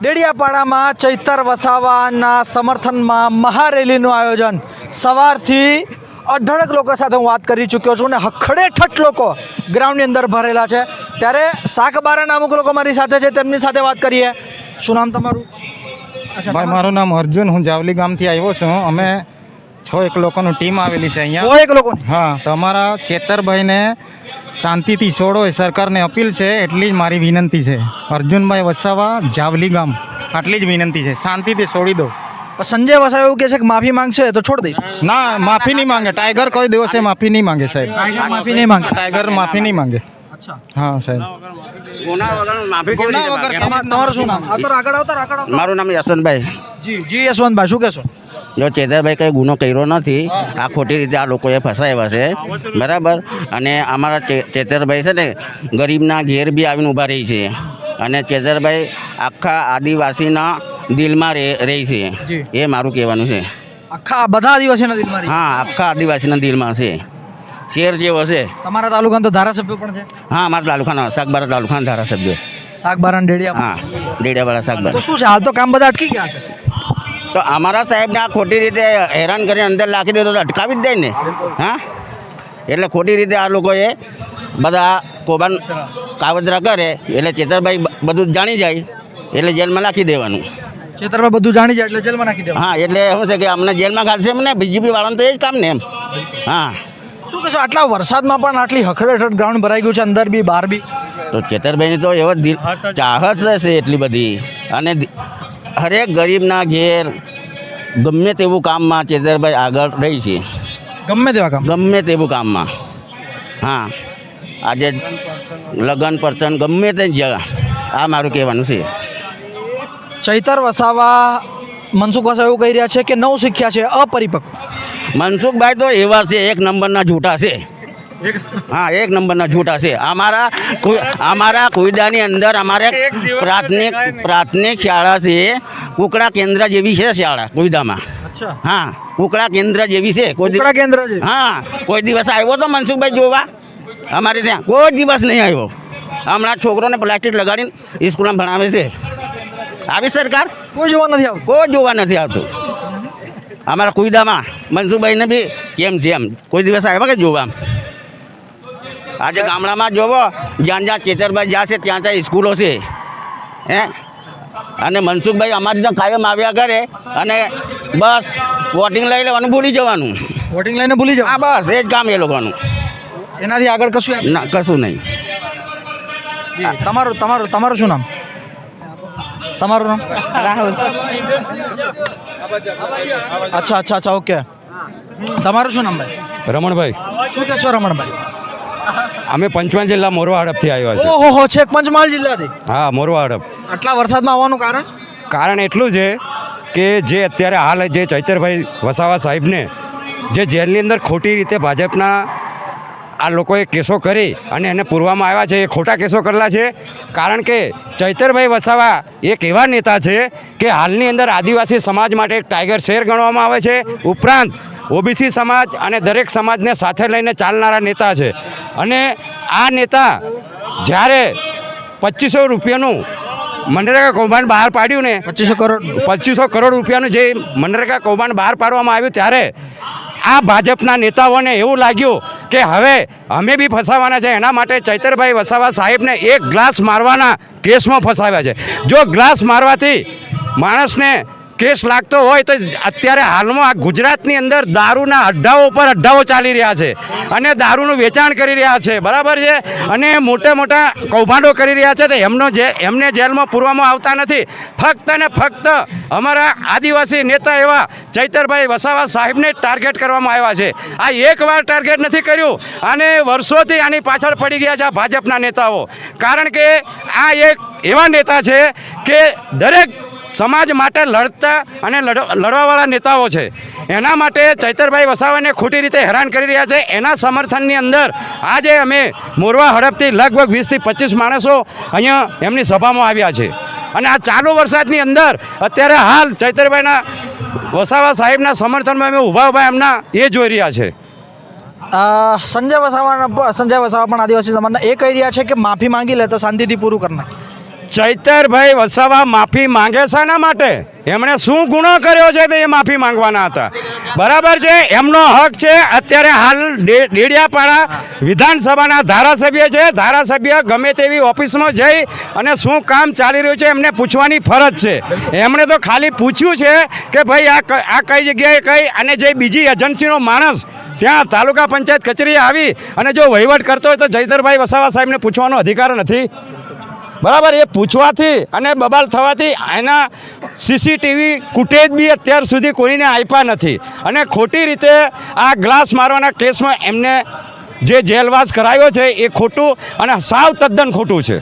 ડેડિયાપાડામાં ચૈતર વસાવાના સમર્થનમાં મહારેલીનું આયોજન. સવારથી અઢળક લોકો સાથે હું વાત કરી ચૂક્યો છું અને હખડે ઠઠ લોકો ગ્રાઉન્ડની અંદર ભરેલા છે. ત્યારે શાકબારાના અમુક લોકો મારી સાથે છે, તેમની સાથે વાત કરીએ. શું નામ તમારું? ભાઈ, મારું નામ અર્જુન, હું જાવલી ગામથી આવ્યો છું. અમે છ એક લોકોની ટીમ આવેલી છે અહીંયા. સો એક લોકો હા તો અમારા ચેતરભાઈને શાંતિથી છોડો એ સરકારને અપીલ છે એટલી જ મારી વિનંતી છે. અર્જુનભાઈ વસાવા જાવલી ગામ. આટલી જ વિનંતી છે. શાંતિથી છોડી દો. સંજય વસા એવું કે છે કે માફી માંગશે તો છોડ દઈશ. ના માફી નહીં માંગે. ટાઈગર કોઈ દિવસે માફી નહીં માંગે સાહેબ. ટાઈગર માફી નહીં માંગે. ટાઈગર માફી નહીં માંગે. હા સાહેબ. તમારું શું નામ? આગળ આવતો. મારું નામ યશવંતભાઈ. જી. જી યશવંતભાઈ શું કહેશો? જો ચેતરભાઈ કંઈ ગુનો કર્યો નથી આ ખોટી રીતે આ લોકોએ ફસાયા છે. બરાબર? અને અમારા ચેતરભાઈ છે ને ગરીબના ઘેર બી આવીને ઊભા રહી છે. અને ચેતરભાઈ આખા આદિવાસીના દિલમાં રહે રહી છે. એ મારું કહેવાનું છે. આખા બધા આદિવાસીના દિલમાં હા આખા આદિવાસીના દિલમાં છે. શેર જેવો છે. તમારા તાલુકાના તો ધારાસભ્ય પણ છે? હા અમારા તાલુકાના શાકબારા તાલુકાના ધારાસભ્ય. શાકબારા ડેડિયા હા ડેડિયાવાળા શાકબારા શું છે હાલ તો કામ બધા અટકી ગયા છે? તો અમારા સાહેબને આ ખોટી રીતે હેરાન કરીને અંદર લાખી દે તો અટકાવી જ દે ને. હા? એટલે ખોટી રીતે આ લોકોએ બધા કોબાન કાવતરા કરે એટલે ચેતરભાઈ બધું જાણી જાય એટલે જેલમાં નાખી દેવાનું. ખેતરમાં બધું જાણી જાય એટલે જેલમાં નાખી દેવા હા એટલે શું છે કે અમને જેલમાં કાઢશે એમ ને બીજીપી વાળાનું તો એ જ કામ ને એમ. હા. શું કહેશો આટલા વરસાદમાં પણ આટલી હખડેઠડ ગ્રાઉન્ડ ભરાઈ ગયું છે અંદર બી બહાર બી? તો ચેતરભાઈની તો એવો દિલ ચાહત રહેશે એટલી બધી. અને હરેક ગરીબના ઘેર ગમે તેવું કામમાં ચેતરભાઈ આગળ રહી છે. ગમે તેવા કામ? ગમે તેવું કામમાં. હા. આજે લગ્ન પ્રસંગ ગમે તે જગા. આ મારું કહેવાનું છે. ચૈતર વસાવા મનસુખ વસાવા એવું કહી રહ્યા છે કે નવ શીખ્યા છે અપરિપક્વ? મનસુખભાઈ તો એવા છે એક નંબરના જૂઠા છે. હા એક નંબરના જૂઠા છે. અમારા અમારા કોયદાની અંદર અમારે પ્રાથમિક પ્રાથમિક શાળા છે. કુકડા કેન્દ્ર જેવી છે શાળા કોયદામાં. હા કુકડા કેન્દ્ર જેવી છે. કોઈ કેન્દ્ર હા કોઈ દિવસ આવ્યો તો મનસુખભાઈ જોવા. અમારે ત્યાં કોઈ દિવસ નહીં આવ્યો. હમણાં છોકરોને પ્લાસ્ટિક લગાડીને સ્કૂલમાં ભણાવે છે. આવી સરકાર? કોઈ જોવા નથી આવતું. કોઈ જોવા નથી આવતું. અમારા કુઈદામાં મનસુખભાઈને બી કેમ છે એમ? કોઈ દિવસ આવ્યા કે જોવા? આજે ગામડામાં જોવો જ્યાં જ્યાં ચેતરભાઈ જશે ત્યાં ત્યાં સ્કૂલો છે. હે? અને મનસુખભાઈ અમારી ત્યાં કાયમ આવ્યા કરે અને બસ વોટિંગ લઈ લેવાનું ભૂલી જવાનું. વોટિંગ લઈને ભૂલી જવા હા બસ એ જ કામ એ લોકોનું. એનાથી આગળ કશું ના કશું નહીં. તમારું તમારું તમારું શું નામ? તમારું નામ? રાહુલ. અચ્છા અચ્છા અચ્છા ઓકે. તમારું શું નામ ભાઈ? રમણભાઈ. શું કહે છો રમણભાઈ? અમે પંચમહાલ જિલ્લા મોરવા હડપથી આવ્યા છે ઓહો છેક પંચમહાલ જિલ્લાથી? હા મોરવા હડપ. આટલા વરસાદમાં આવવાનું કારણ? કારણ એટલું છે કે જે અત્યારે હાલ જે ચૈતરભાઈ વસાવા સાહેબને જે જેલની અંદર ખોટી રીતે ભાજપના આ લોકોએ કેસો કરી અને એને પૂરવામાં આવ્યા છે એ ખોટા કેસો કરેલા છે. કારણ કે ચૈતરભાઈ વસાવા એક એવા નેતા છે કે હાલની અંદર આદિવાસી સમાજ માટે એક ટાઈગર શેર ગણવામાં આવે છે. ઉપરાંત ઓબીસી સમાજ અને દરેક સમાજને સાથે લઈને ચાલનારા નેતા છે. અને આ નેતા જ્યારે પચીસો રૂપિયાનું મનરેગા કૌભાંડ બહાર પાડ્યું ને પચીસો કરોડ. પચીસો કરોડ રૂપિયાનું જે મનરેગા કૌભાંડ બહાર પાડવામાં આવ્યું ત્યારે આ ભાજપના નેતાઓને એવું લાગ્યું કે હવે અમે બી ફસાવાના છે એના માટે ચૈતરભાઈ વસાવા સાહેબને એક ગ્લાસ મારવાના કેસમાં ફસાવ્યા છે. જો ગ્લાસ મારવાથી માણસને કેસ લાગતો હોય તો અત્યારે હાલમાં આ ગુજરાતની અંદર દારૂના અડ્ડાઓ પર અડ્ડાઓ ચાલી રહ્યા છે અને દારૂનું વેચાણ કરી રહ્યા છે. બરાબર છે? અને મોટા મોટા કૌભાંડો કરી રહ્યા છે તો એમનો જે એમને જેલમાં પૂરવામાં આવતા નથી. ફક્ત ને ફક્ત અમારા આદિવાસી નેતા એવા ચૈતરભાઈ વસાવા સાહેબને ટાર્ગેટ કરવામાં આવ્યા છે. આ એકવાર ટાર્ગેટ નથી કર્યું અને વર્ષોથી આની પાછળ પડી ગયા છે આ ભાજપના નેતાઓ. કારણ કે આ એક એવા નેતા છે કે દરેક સમાજ માટે લડતા અને લડ- લડવાવાળા નેતાઓ છે. એના માટે ચૈતરભાઈ વસાવાને ખોટી રીતે હેરાન કરી રહ્યા છે. એના સમર્થનની અંદર આજે અમે મોરવા હડપથી લગભગ વીસથી પચીસ માણસો અહીંયા એમની સભામાં આવ્યા છે. અને આ ચાલુ વરસાદની અંદર અત્યારે હાલ ચૈતરભાઈના વસાવા સાહેબના સમર્થનમાં અમે ઊભા ઊભા એમના એ જોઈ રહ્યા છે. સંજય વસાવાના સંજય વસાવા પણ આદિવાસી સમાજના એ કહી રહ્યા છે કે માફી માંગી લે તો શાંતિથી પૂરું કરી ચૈતરભાઈ વસાવા માફી માંગે એના માટે? એમણે શું ગુનો કર્યો છે તે એ માફી માંગવાના હતા. બરાબર છે, એમનો હક છે, અત્યારે હાલ ડેડિયાપાડા વિધાનસભાના ધારાસભ્ય છે. ધારાસભ્ય ગમે તેવી ઓફિસમાં જઈ અને શું કામ ચાલી રહ્યું છે એમને પૂછવાની ફરજ છે. એમણે તો ખાલી પૂછ્યું છે કે ભાઈ આ આ કઈ જગ્યાએ કઈ અને જે બીજી એજન્સીનો માણસ ત્યાં તાલુકા પંચાયત કચેરીએ આવી અને જો વહીવટ કરતો હોય તો જયધરભાઈ વસાવા સાહેબને પૂછવાનો અધિકાર નથી. બરાબર એ પૂછવાથી અને બબાલ થવાથી એના સીસીટીવી ફૂટેજ બી અત્યાર સુધી કોઈને આપ્યા નથી. અને ખોટી રીતે આ ગ્લાસ મારવાના કેસમાં એમને જે જેલવાસ કરાયો છે એ ખોટું અને સાવ તદ્દન ખોટું છે.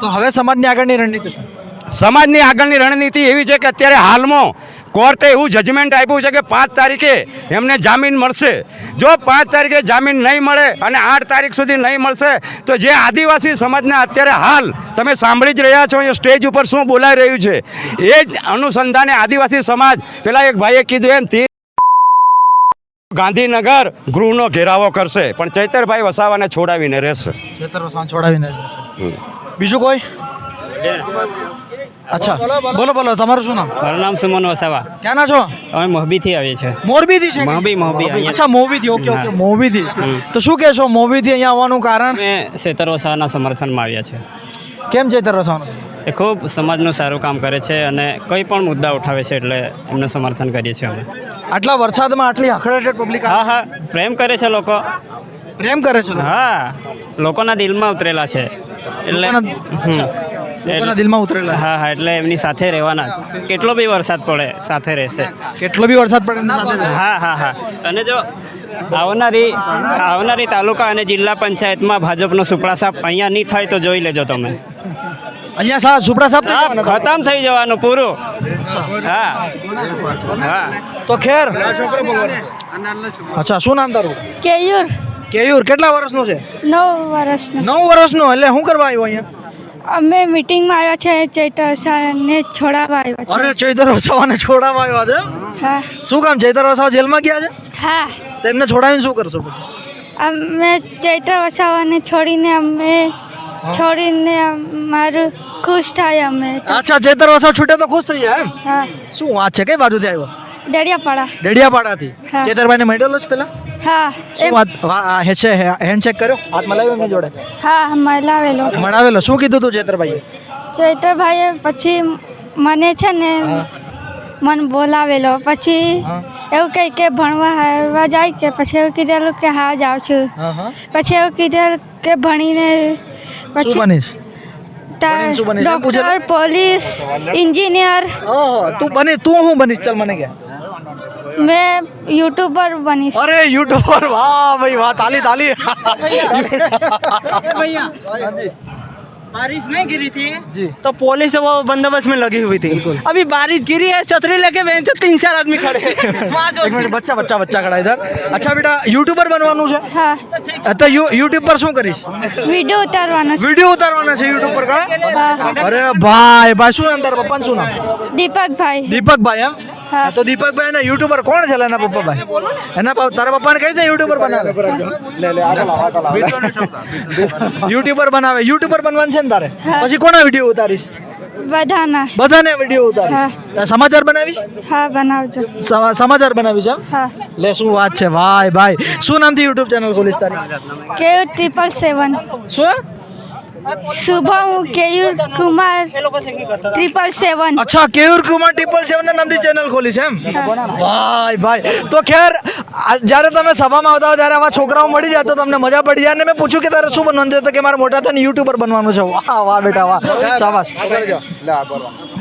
તો હવે સમાજની આગળની રણનીતિ શું? સમાજની આગળની રણનીતિ એવી છે કે અત્યારે હાલમાં કોર્ટે એવું જજમેન્ટ આપ્યું છે કે પાંચ તારીખે એમને જામીન મળશે. જો પાંચ તારીખે જામીન નહીં મળે અને આઠ તારીખ સુધી નહીં મળશે તો જે આદિવાસી સમાજના અત્યારે હાલ તમે સાંભળી જ રહ્યા છો અહીંયા સ્ટેજ ઉપર શું બોલાઈ રહ્યું છે. એ જ અનુસંધાને આદિવાસી સમાજ પેલા એક ભાઈએ કીધું એમ તે ગાંધીનગર ગૃહનો ઘેરાવો કરશે. પણ ચૈતરભાઈ વસાવાને છોડાવીને રહેશે. ચેતર વસાવાને છોડાવીને બીજું કોઈ? અચ્છા બોલો બોલો તમારું શું નામ? મારું નામ સુમન વસાવા ક્યાંના છો? અમે મોરબીથી આવીએ છીએ. મોરબીથી છે? મોરબી, મોરબી. અચ્છા મોરબીથી. Okay okay. મોરબીથી. તો શું કહેશો મોરબીથી અહીંયા આવવાનું કારણ? અમે શેતર વસાવાના સમર્થનમાં આવ્યા છે કેમ ચેતર વસાવાનું? એ ખૂબ સમાજનું સારું કામ કરે છે અને કોઈ પણ મુદ્દા ઉઠાવે છે એટલે એમને સમર્થન કરીએ છીએ અમે. આટલા વરસાદમાં આટલી અખડેટેડ પબ્લિક હા હા. પ્રેમ કરે છે લોકો. પ્રેમ કરે છે હા. લોકોના દિલમાં ઉતરેલા છે. એટલે લોકોના- દિલમાં ઉતરેલા હા હા એટલે એમની સાથે રહેવાના. કેટલો બી વરસાદ પડે સાથે રહેશે. કેટલો બી વરસાદ પડે. હા હા હા. અને જો આવનારી આવનારી તાલુકા અને જિલ્લા પંચાયતમાં ભાજપનો સુપડા સાપ અહીંયા નહીં થાય તો જોઈ લેજો તમે. અહીંયા સા સુપડા સાપ ખતમ થઈ જવાનું પૂરું. હા. હા. તો ખેર. અચ્છા શું નામ તારું? કેયુર. કેયુર કેટલા વર્ષનો છે? નવ વર્ષનો. નવ વર્ષનો એટલે શું કરવા આવ્યો અહીંયા? અમે મિટિંગમાં આવ્યા છે ચૈતર ને છોડાવવા આવ્યા અરે ચૈતર વસાવાને છોડાવવા આવ્યા છે છે હા. શું કામ ચૈતર વસાવા જેલમાં ગયા છે? હા. તેમને છોડાવીને શું કરશો અમે ચૈત્ર વસાવાને છોડીને અમે છોડીને મારું ખુશ થાય અમે અચ્છા ચૈતર છૂટ્યો છૂટે તો ખુશ થઈ જાય એમ? હા. શું વાત છે કઈ બાજુથી આવ્યો? ડેડિયાપાડા. ડેડિયાપાડાથી. ચેતરભાઈને મળેલો જ પેલા? હા શું વાત હેન્ડશેક કર્યો? હાથ મલાવ્યો એમની જોડે? હા મલાવેલો મળાવેલો શું કીધું તું ચેતરભાઈએ? ચૈત્રભાઈએ પછી મને છે ને મને બોલાવેલો. પછી એવું કહી કે ભણવા હારવા જાય કે પછી એવું કીધેલું કે હા જાઉં છું. પછી એવું કીધેલું કે ભણીને પછી બનીશ? ડૉક્ટર પોલીસ એન્જિનિયર તું બની તું હું બનીશ? ચાલ મને કે. મેં યુટ્યુબર બનીશ. અરે યુટ્યુબર વાહ ભાઈ વાહ તાલી તાલી. बारिश नहीं गिरी थी जी तो पुलिस वो बंदोबस्त में लगी हुई थी अभी बारिश गिरी है छतरी लेके बेंच तीन चार आदमी खड़े हैं। वहाँ जो એક મિનિટ બચ્ચા બચ્ચા બચ્ચા ખડા ઇધર અચ્છા બેટા યુટ્યુબર બનવાનું છે હા તો યુ યુટ્યુબ પર શું કરીશ વિડીયો ઉતારવાનો છે વિડીયો ઉતારવાના છે યુટ્યુબ પર કા હા અરે ભાઈ ભાઈ શું નામ તારા પપ્પાનું શું નામ દીપકભાઈ દીપકભાઈ એમ હા. તો દીપકભાઈ એના યુટ્યુબર કોણ છે એના પપ્પા ભાઈ એના પપ્પા- તારા પપ્પાને કઈ છે યુટ્યુબર બનાવે યુટ્યુબર બનાવે યુટ્યુબર બનવાનું છે ને તારે પછી કોના વીડિયો ઉતારીશ? બધાના. બધાને વીડિયો ઉતારીશ. સમાચાર બનાવીશ? હા બનાવજો. સમાચાર બનાવીશ હા? લે શું વાત છે? ભાઈ ભાઈ. શું નામથી યુટ્યુબ ચેનલ ખોલીશ તારી? કે ટ્રિપલ સેવન. શું? શુભમ કેયુર કુમાર ટ્રિપલ સેવન અચ્છા કેયુર કુમાર ટ્રિપલ સેવન નામથી ચેનલ ખોલી છે એમ? ભાઈ ભાઈ. તો ખેર જ્યારે તમે સભામાં આવતા હો ત્યારે આવા છોકરાઓ મળી જાય તો તમને મજા પડી જાય. અને મેં પૂછ્યું કે તારે શું બનવાનું છે? તો કે મારે મોટા થઈને યુટ્યુબર બનવાનું છે. વાહ વાહ બેટા વાહ. શાબાશ.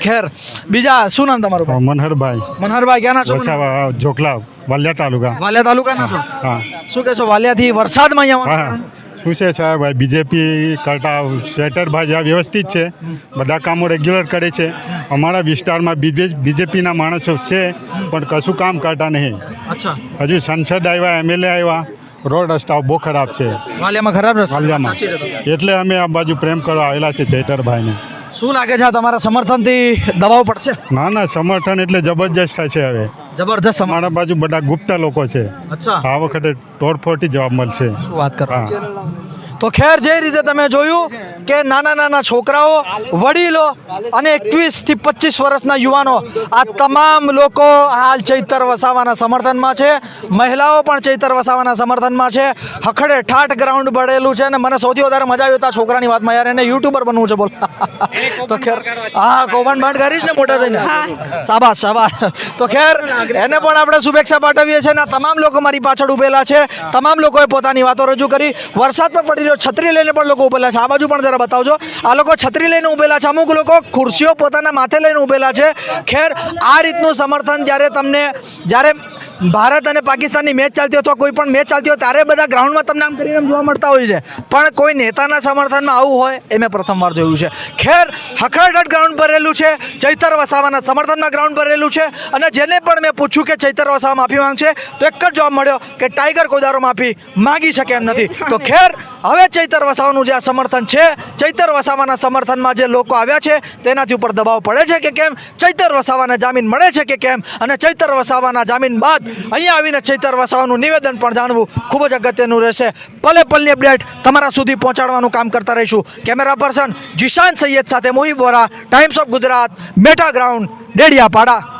ખેર બીજા શું નામ તમારું મનહરભાઈ. મનહરભાઈ ક્યાં ક્યાંના છો? જોખલા વાલિયા તાલુકા. વાલિયા તાલુકાના છો? હા. શું કહેશો વાલિયાથી વરસાદમાં અહીંયા શું છે સાહેબ? બીજેપી કરતા શેટર જ્યાં વ્યવસ્થિત છે. બધા કામો રેગ્યુલર કરે છે. અમારા વિસ્તારમાં બીજેપીના માણસો છે પણ કશું કામ કરતા નહીં. હજુ સંસદ આવ્યા એમએલએ આવ્યા. રોડ રસ્તાઓ બહુ ખરાબ છે. વાલિયામાં ખરાબ વાલિયામાં. એટલે અમે આ બાજુ પ્રેમ કરવા આવેલા છે ચૈતરભાઈને. શું લાગે છે તમારા સમર્થનથી દબાવ પડશે? ના ના સમર્થન એટલે જબરજસ્ત છે હવે. જબરદસ્ત અમારા બાજુ બધા ગુપ્તા લોકો છે. અચ્છા. આ વખતે તોડફોડથી જવાબ મળશે. શું વાત કરો. તો ખેર જે રીતે તમે જોયું કે નાના નાના છોકરાઓ વડીલો અને એકવીસથી પચીસ વર્ષના યુવાનો આ તમામ લોકો હાલ ચૈતર વસાવાના સમર્થનમાં છે. મહિલાઓ પણ ચૈતર વસાવાના સમર્થનમાં છે. હખડે ઠાઠ ગ્રાઉન્ડ બળેલું છે અને મને સૌથી વધારે મજા આવી તો આ છોકરાની વાતમાં યાર એને યુટ્યુબર બનવું છે બોલ. તો ખેર હા કૌભાંડ બાંડ કરીશ ને મોટા થઈને. સાબાસ સાબાસ તો ખેર એને પણ આપણે શુભેચ્છા પાઠવીએ છીએ અને તમામ લોકો મારી પાછળ ઉભેલા છે. તમામ લોકોએ પોતાની વાતો રજૂ કરી. વરસાદ પણ પડી રહ્યો, છત્રી લઈને પણ લોકો ઉભેલા છે. આ બાજુ પણ જરા બતાવજો. આ લોકો છત્રી લઈને ઉભેલા છે. અમુક લોકો ખુરશીઓ પોતાના માથે લઈને ઉભેલા છે. ખેર, આ રીતનું સમર્થન જ્યારે તમને જ્યારે ભારત અને પાકિસ્તાનની મેચ ચાલતી અથવા કોઈ પણ મેચ ચાલતી હોય, ત્યારે બધા ગ્રાઉન્ડમાં તમને આમ કરીને જોવા મળતા હોય છે. પણ કોઈ નેતાના સમર્થનમાં આવું હોય એ મેં પ્રથમવાર જોયું છે. ખેર હખડાટ ગ્રાઉન્ડ ભરેલું છે, ચૈતર વસાવાના સમર્થનમાં ગ્રાઉન્ડ ભરેલું છે. અને જેને પણ મેં પૂછ્યું કે ચૈતર વસાવા માફી માંગશે તો એક જ જવાબ મળ્યો કે ટાઈગર કોદારો માફી માંગી શકે એમ નથી. તો ખેર, હવે ચૈતર વસાવાનું જે આ સમર્થન છે, ચૈતર વસાવાના સમર્થનમાં જે લોકો આવ્યા છે, તેનાથી ઉપર દબાવ પડે છે કે કેમ? ચૈતર વસાવાને જામીન મળે છે કે કેમ? અને ચૈતર વસાવાના જામીન બાદ અહીંયા આવીને ચૈતર વસાવાનું નિવેદન પણ જાણવું ખૂબ જ અગત્યનું રહેશે. પલે પલની અપડેટ તમારા સુધી પહોંચાડવાનું કામ કરતા રહીશું. કેમેરા પર્સન જીશાન સૈયદ સાથે Mohib Vora Times of Gujarat meta ground Dediapada.